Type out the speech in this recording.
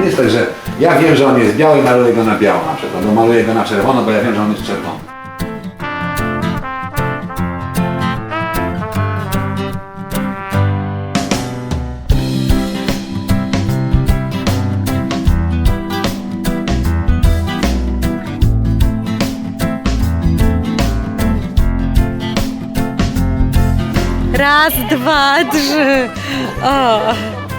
Nie jest tak, że ja wiem, że on jest biały i maluję go na biało na przykład, albo maluję go na czerwono, bo ja wiem, że on jest czerwony. Raz, dwa, trzy. O.